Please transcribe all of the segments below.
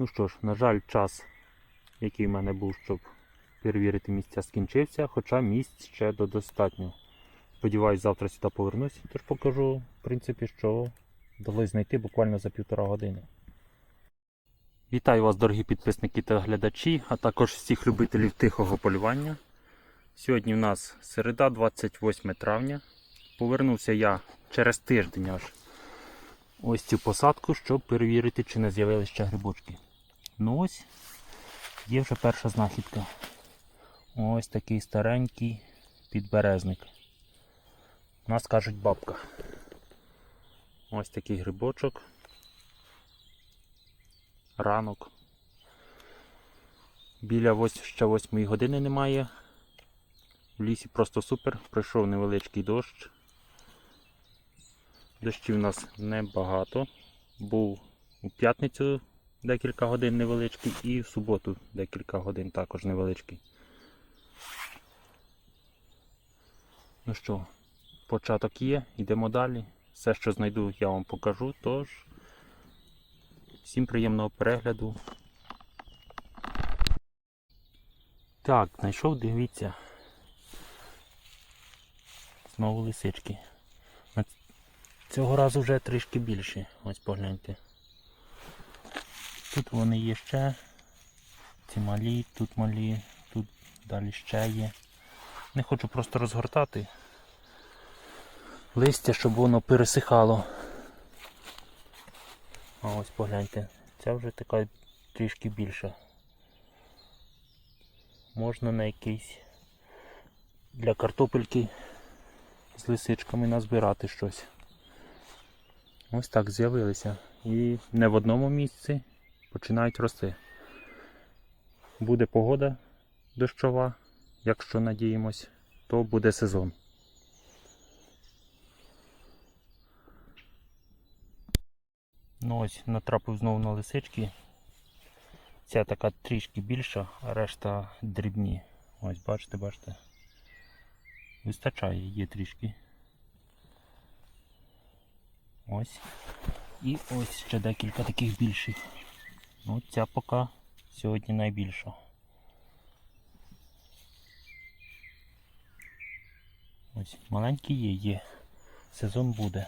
Ну що ж, на жаль, час, який в мене був, щоб перевірити місця, скінчився, хоча місць ще до достатньо. Сподіваюсь, завтра сюди повернусь, тож покажу, в принципі, що вдалося знайти буквально за півтора години. Вітаю вас, дорогі підписники та глядачі, а також всіх любителів тихого полювання. Сьогодні в нас середа, 28 травня. Повернувся я через тиждень аж ось цю посадку, щоб перевірити, чи не з'явилися ще грибочки. Ну ось, є вже перша знахідка. Ось такий старенький підберезник. У нас кажуть бабка. Ось такий грибочок. Ранок. Біля ось, ще 8 години немає. В лісі просто супер. Пройшов невеличкий дощ. Дощів у нас небагато. Був у п'ятницю декілька годин невеличкий і в суботу декілька годин також невеличкий. Ну що, початок є, йдемо далі. Все, що знайду, я вам покажу. Тож, всім приємного перегляду. Так, знайшов, дивіться. Знову лисички. Цього разу вже трішки більше. Ось погляньте. Тут вони є ще. Ці малі, тут малі, тут далі ще є. Не хочу просто розгортати листя, щоб воно пересихало. А ось погляньте, ця вже така трішки більша. Можна на якийсь для картопельки з лисичками назбирати щось. Ось так з'явилися. І не в одному місці починають рости. Буде погода дощова, якщо надіємось, то буде сезон. Ну ось натрапив знову на лисички. Ця така трішки більша, а решта дрібні. Ось бачите, бачите. Вистачає, є трішки. Ось. І ось ще декілька таких більших. Ну, ця поки сьогодні найбільша. Ось маленькі є, є. Сезон буде.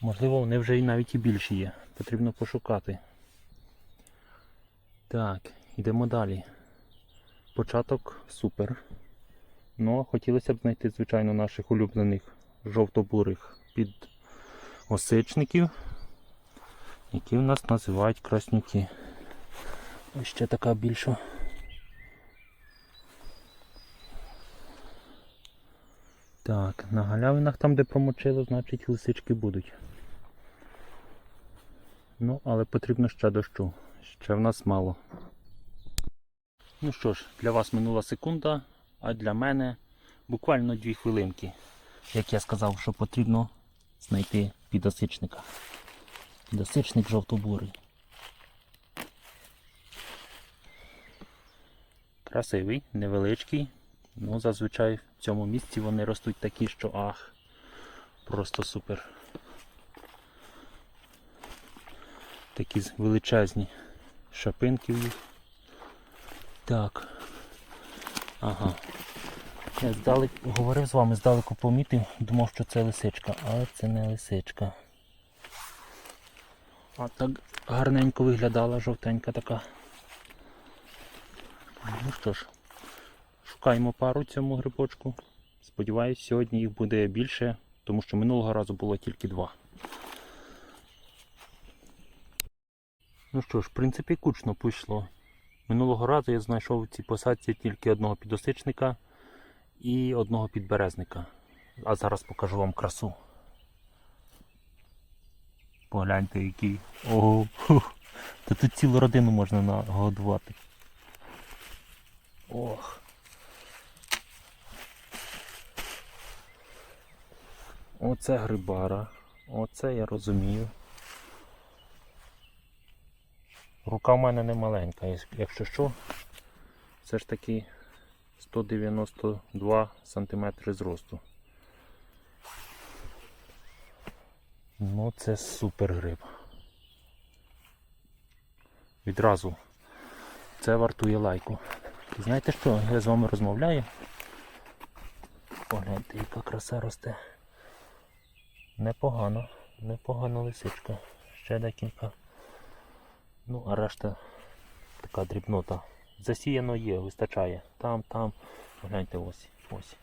Можливо, вони вже і навіть і більші є. Потрібно пошукати. Так, йдемо далі. Початок супер. Ну, хотілося б знайти, звичайно, наших улюблених жовто-бурих під осичників, які в нас називають краснюки. Ось ще така більша. Так, на галявинах там, де промочило, значить лисички будуть. Ну, але потрібно ще дощу. Ще в нас мало. Ну що ж, для вас минула секунда, а для мене буквально дві хвилинки. Як я сказав, що потрібно знайти підосичника. Підосичник жовто-бурий. Красивий, невеличкий. Ну, зазвичай в цьому місці вони ростуть такі, що ах, просто супер. Такі величезні шапинки в їх. Так. Ага. Я здалек говорив з вами, здалеку помітив, думав, що це лисичка, але це не лисичка. А так гарненько виглядала, жовтенька така. Ну що ж, шукаємо пару цьому грибочку. Сподіваюсь, сьогодні їх буде більше, тому що минулого разу було тільки два. Ну що ж, в принципі, кучно пішло. Минулого разу я знайшов в цій посадці тільки одного підосичника і одного підберезника. А зараз покажу вам красу. Погляньте який. Ого, фух. Та тут цілу родину можна нагодувати. Ох. Оце грибара. Оце я розумію. Рука в мене не маленька, якщо що, все ж таки 192 см зросту. Ну це супер гриб. відразу. Це вартує лайку. Знаєте що? Я з вами розмовляю. Погляньте, яка краса росте. Непогано, непогана лисичка. Ще декілька. Ну, а решта така дрібнота. Засіяно є, вистачає. Там, там. Погляньте ось. ось.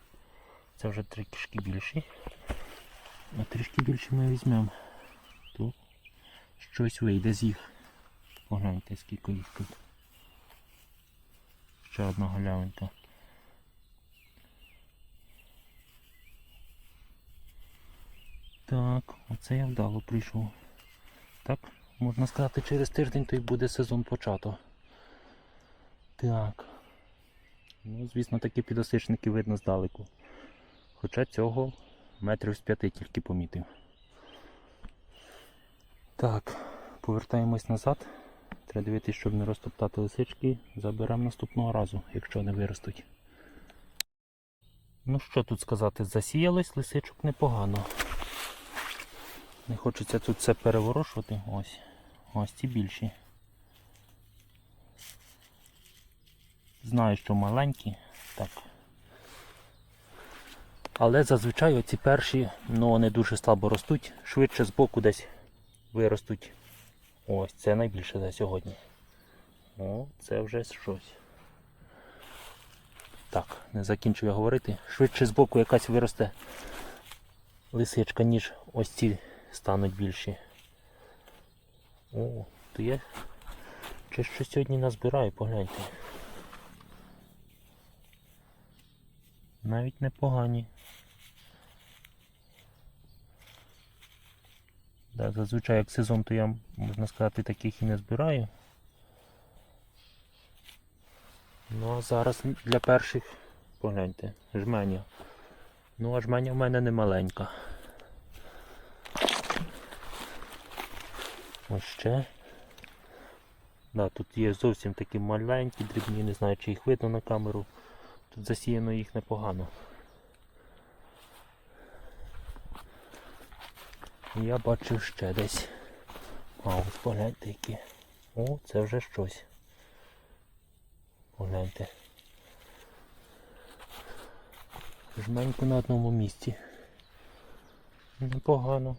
Це вже трішки більші. А трішки більше ми візьмемо. Тут щось вийде з їх. Погляньте, скільки їх тут. Ще одна галявинка. Так, оце я вдало прийшов. Так, можна сказати, через тиждень то й буде сезон почато. Так. Ну, звісно, такі підосичники видно здалеку. Хоча цього метрів з п'яти тільки помітив. Так, повертаємось назад. Треба дивитися, щоб не розтоптати лисички. Заберемо наступного разу, якщо не виростуть. Ну що тут сказати, засіялось лисичок непогано. Не хочеться тут все переворошувати. Ось. Ось ці більші. Знаю, що маленькі. Так. Але зазвичай оці перші, ну вони дуже слабо ростуть, швидше збоку десь виростуть. Ось це найбільше за сьогодні. О, це вже щось. Так, не закінчив я говорити. Швидше збоку якась виросте лисичка, ніж ось ці стануть більші. О, то я чи що сьогодні назбираю, погляньте. Навіть непогані. Да, зазвичай як сезон, то я, можна сказати, таких і не збираю. Ну а зараз для перших, погляньте, жменя. Ну а жменя в мене не маленька. Ось ще. Да, тут є зовсім такі маленькі, дрібні, не знаю, чи їх видно на камеру. Тут засіяно їх непогано. Я бачив ще десь. А ось погляньте які. О, це вже щось. Погляньте. Жменьку на одному місці. Непогано.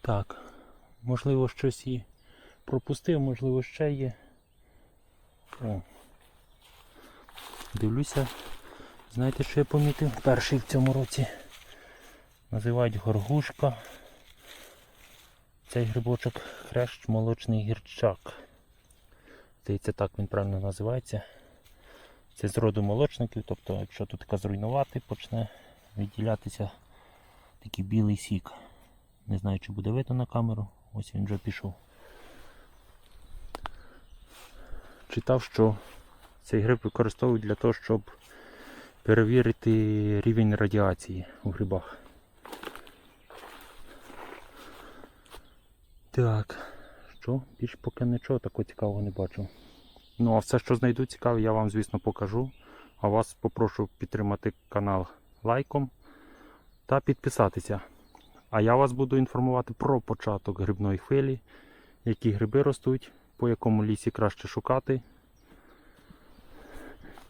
Так, можливо щось і пропустив, можливо ще є. О. Дивлюся. Знаєте, що я помітив? Перший в цьому році. Називають горгушка. Цей грибочок хрещ молочний гірчак. Здається, так він правильно називається. Це з роду молочників, тобто, якщо тут зруйнувати, почне відділятися такий білий сік. Не знаю, чи буде видно на камеру. Ось він вже пішов. Читав, що цей гриб використовують для того, щоб перевірити рівень радіації у грибах. Так, що? Більш поки нічого такого цікавого не бачу. Ну а все, що знайду цікаве, я вам, звісно, покажу. А вас попрошу підтримати канал лайком та підписатися. А я вас буду інформувати про початок грибної хвилі, які гриби ростуть, по якому лісі краще шукати.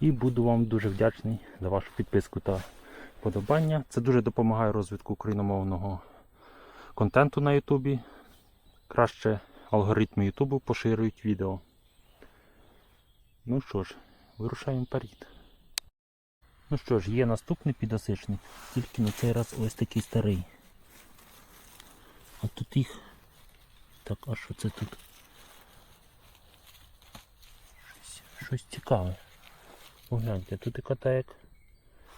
І буду вам дуже вдячний за вашу підписку та подобання. Це дуже допомагає розвитку україномовного контенту на Ютубі. Краще алгоритми Ютубу поширюють відео. Ну що ж, вирушаємо вперед. Ну що ж, є наступний підосичник, тільки на цей раз ось такий старий. А тут їх. Так, а що це тут? Щось, цікаве. Погляньте, тут яка та як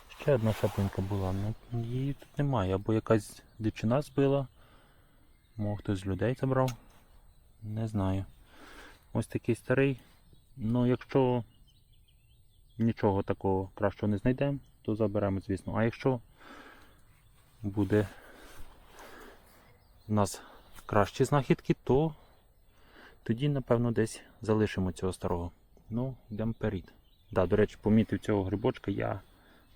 ще одна шапинка була, ну її тут немає, або якась дівчина збила, може хтось з людей забрав. Не знаю. Ось такий старий. Ну якщо нічого такого кращого не знайдемо, то заберемо, звісно. А якщо буде у нас кращі знахідки, то тоді, напевно, десь залишимо цього старого. Ну, йдемо вперед. Да, до речі, помітив цього грибочка я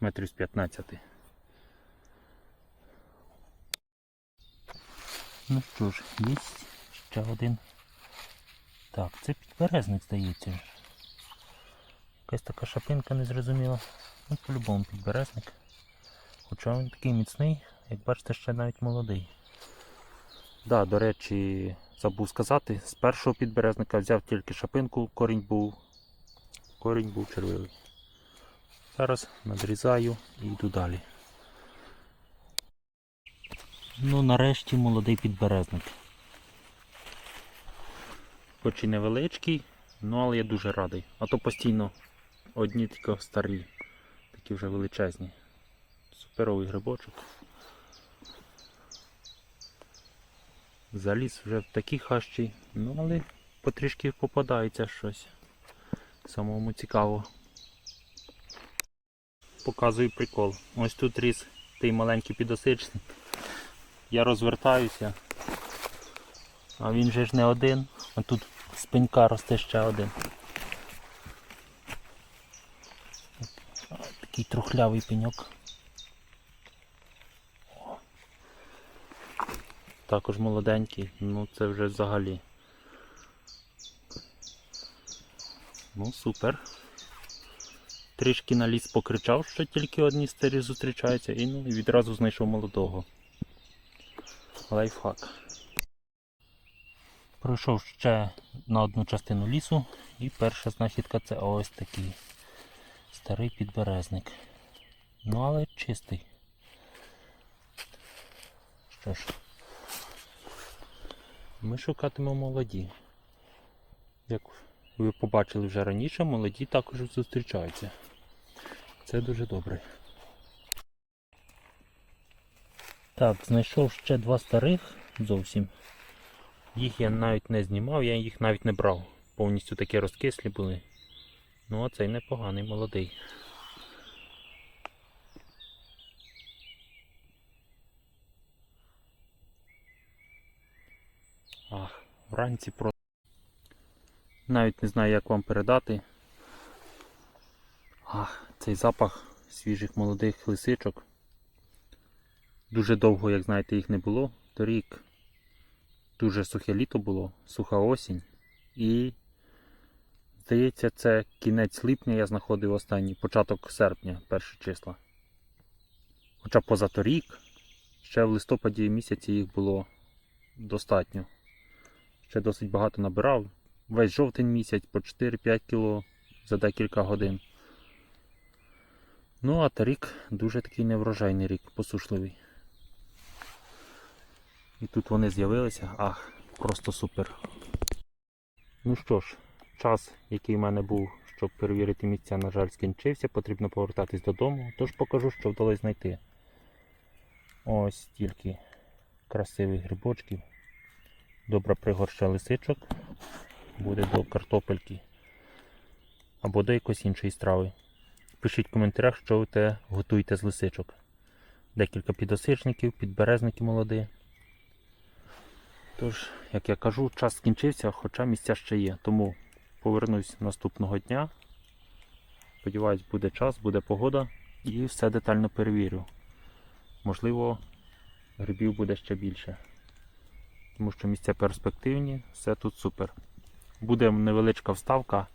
метрів з 15. Ну що ж, є ще один. Так, це підберезник, здається. Якась така шапинка незрозуміла. Ну, по-любому підберезник. Хоча він такий міцний, як бачите, ще навіть молодий. Да, до речі, забув сказати, з першого підберезника взяв тільки шапинку, корінь був. Корінь був червивий. Зараз надрізаю і йду далі. Ну, нарешті молодий підберезник. Хоч і невеличкий, ну але я дуже радий. А то постійно одні тільки старі, такі вже величезні. Суперовий грибочок. Заліз вже в такі хащі, ну але потрішки попадається щось. Самому цікаво. Показую прикол. Ось тут ріс той маленький підосичник. Я розвертаюся. А він же ж не один, а тут з росте ще один. Такий трухлявий пеньок. Також молоденький, ну це вже взагалі. Ну супер. Трішки на ліс покричав, що тільки одні старі зустрічаються, і ну, відразу знайшов молодого. Лайфхак. Пройшов ще на одну частину лісу і перша знахідка це ось такий старий підберезник. Ну але чистий. Що ж, ми шукатимемо молоді. Як ви побачили вже раніше, молоді також зустрічаються. Це дуже добре. Так, знайшов ще два старих зовсім. Їх я навіть не знімав, я їх навіть не брав. Повністю такі розкислі були. Ну а цей непоганий, молодий. Ах, вранці просто. Навіть не знаю, як вам передати. Ах, цей запах свіжих молодих лисичок. Дуже довго, як знаєте, їх не було. Торік дуже сухе літо було, суха осінь. І, здається, це кінець липня я знаходив останній, початок серпня, перші числа. Хоча позаторік, ще в листопаді місяці їх було достатньо. Ще досить багато набирав. Весь жовтень місяць по 4-5 кг за декілька годин. Ну, а торік дуже такий неврожайний рік, посушливий. І тут вони з'явилися, ах, просто супер. Ну що ж, час, який в мене був, щоб перевірити місця, на жаль, скінчився, потрібно повертатись додому, тож покажу, що вдалося знайти. Ось стільки красивих грибочків. Добра пригорща лисичок. Буде до картопельки або до якоїсь іншої страви. Пишіть в коментарях, що ви те готуєте з лисичок. Декілька підосичників, підберезники молоді. Тож, як я кажу, час скінчився, хоча місця ще є. Тому повернусь наступного дня. Сподіваюсь, буде час, буде погода і все детально перевірю. Можливо, грибів буде ще більше. Тому що місця перспективні, все тут супер. Буде невеличка вставка.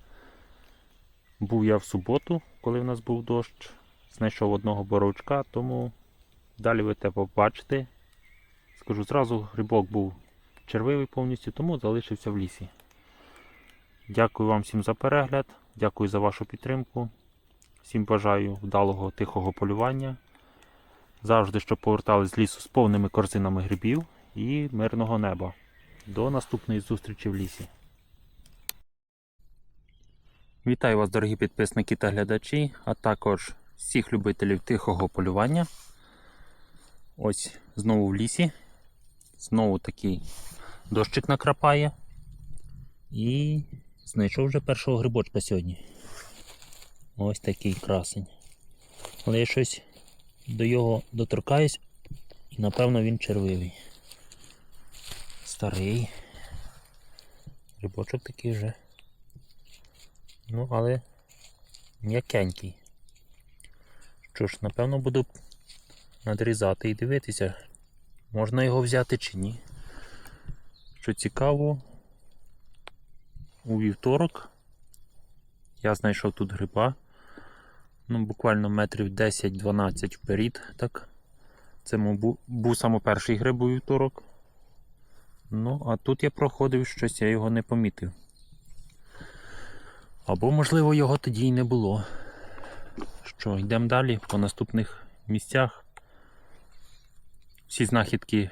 Був я в суботу, коли в нас був дощ. Знайшов одного боровичка, тому далі ви те побачите. Скажу зразу, грибок був червивий повністю, тому залишився в лісі. Дякую вам всім за перегляд, дякую за вашу підтримку. Всім бажаю вдалого тихого полювання. Завжди, щоб повертались з лісу з повними корзинами грибів і мирного неба. До наступної зустрічі в лісі. Вітаю вас, дорогі підписники та глядачі, а також всіх любителів тихого полювання. Ось знову в лісі. Знову такий дощик накрапає. І знайшов вже першого грибочка сьогодні. Ось такий красень. Але я щось до його доторкаюсь і напевно він червивий. Старий. Грибочок такий вже. Ну, але м'якенький. Що ж, напевно, буду надрізати і дивитися, можна його взяти чи ні. що цікаво, у вівторок я знайшов тут гриба. Ну, буквально метрів 10-12 вперед. Так. Це мабуть, був саме перший гриб у вівторок. Ну, а тут я проходив щось, я його не помітив. Або, можливо, його тоді й не було. Що, йдемо далі по наступних місцях. Всі знахідки,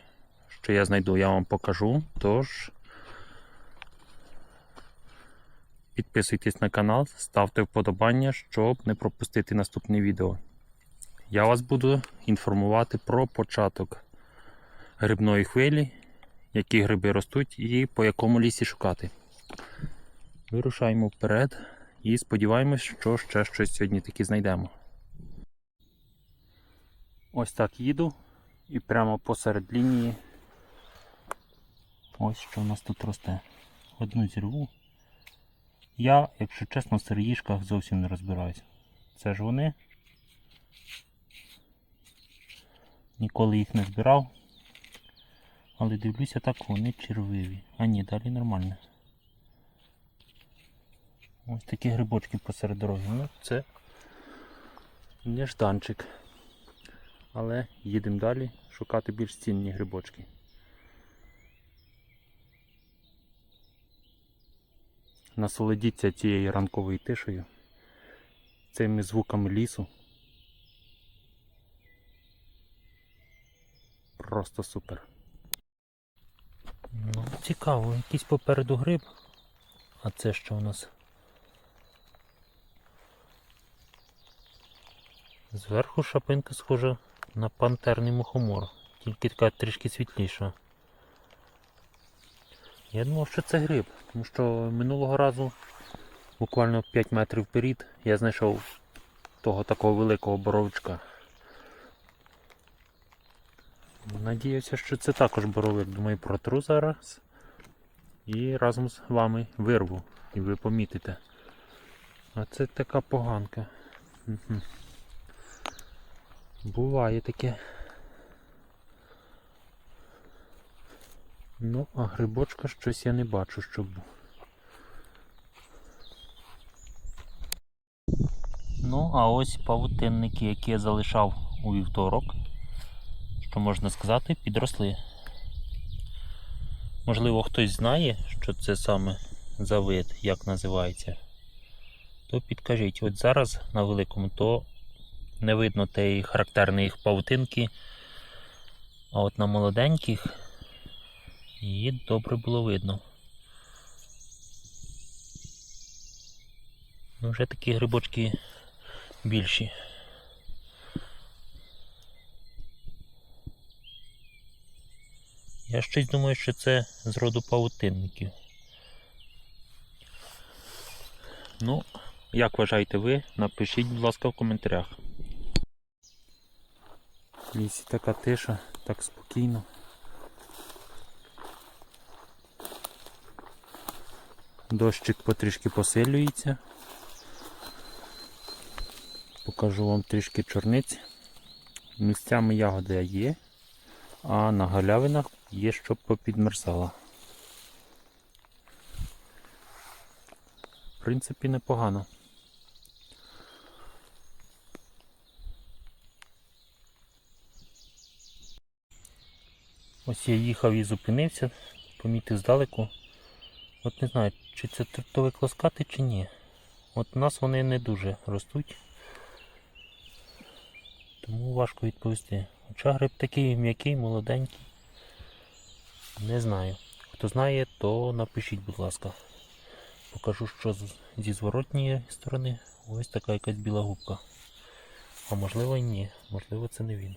що я знайду, я вам покажу. Тож підписуйтесь на канал, ставте вподобання, щоб не пропустити наступне відео. Я вас буду інформувати про початок грибної хвилі, які гриби ростуть і по якому лісі шукати. Вирушаємо вперед і сподіваємось, що ще щось сьогодні таки знайдемо. Ось так їду і прямо посеред лінії. Ось що у нас тут росте. Одну зірву. Я, якщо чесно, в сердішках зовсім не розбираюся. Це ж вони. Ніколи їх не збирав. Але дивлюся так, вони червиві. А ні, далі нормально. Ось такі грибочки посеред дороги. Ну, це нежданчик. Але їдемо далі шукати більш цінні грибочки. Насолодіться цією ранковою тишею, цими звуками лісу. Просто супер. Ну, цікаво, якийсь попереду гриб. А це що у нас? Зверху шапинка схожа на пантерний мухомор, тільки така трішки світліша. Я думав, що це гриб, тому що минулого разу, буквально 5 метрів вперед, я знайшов того такого великого боровичка. Надіюся, що це також боровик. Думаю, протру зараз і разом з вами вирву і ви помітите. А це така поганка. Угу. Буває таке. Ну, а грибочка щось я не бачу, щоб був. Ну, а ось павутинники, які я залишав у вівторок, що можна сказати, підросли. Можливо, хтось знає, що це саме за вид, як називається. То підкажіть, от зараз на великому то не видно тієї характерної павутинки, а от на молоденьких її добре було видно. Ну, вже такі грибочки більші. Я щось думаю, що це з роду павутинників. Ну, як вважаєте ви, напишіть, будь ласка, в коментарях. В лісі така тиша, так спокійно. Дощик потрішки посилюється. Покажу вам трішки чорниць. Місцями ягода є, а на галявинах є, щоб попідмерзала. В принципі, непогано. Ось я їхав і зупинився, помітив здалеку. От не знаю, чи це трутові класкати, чи ні. От у нас вони не дуже ростуть. Тому важко відповісти. Хоча гриб такий м'який, молоденький. Не знаю. Хто знає, то напишіть, будь ласка. Покажу, що зі зворотньої сторони ось така якась біла губка. А можливо і ні, можливо це не він.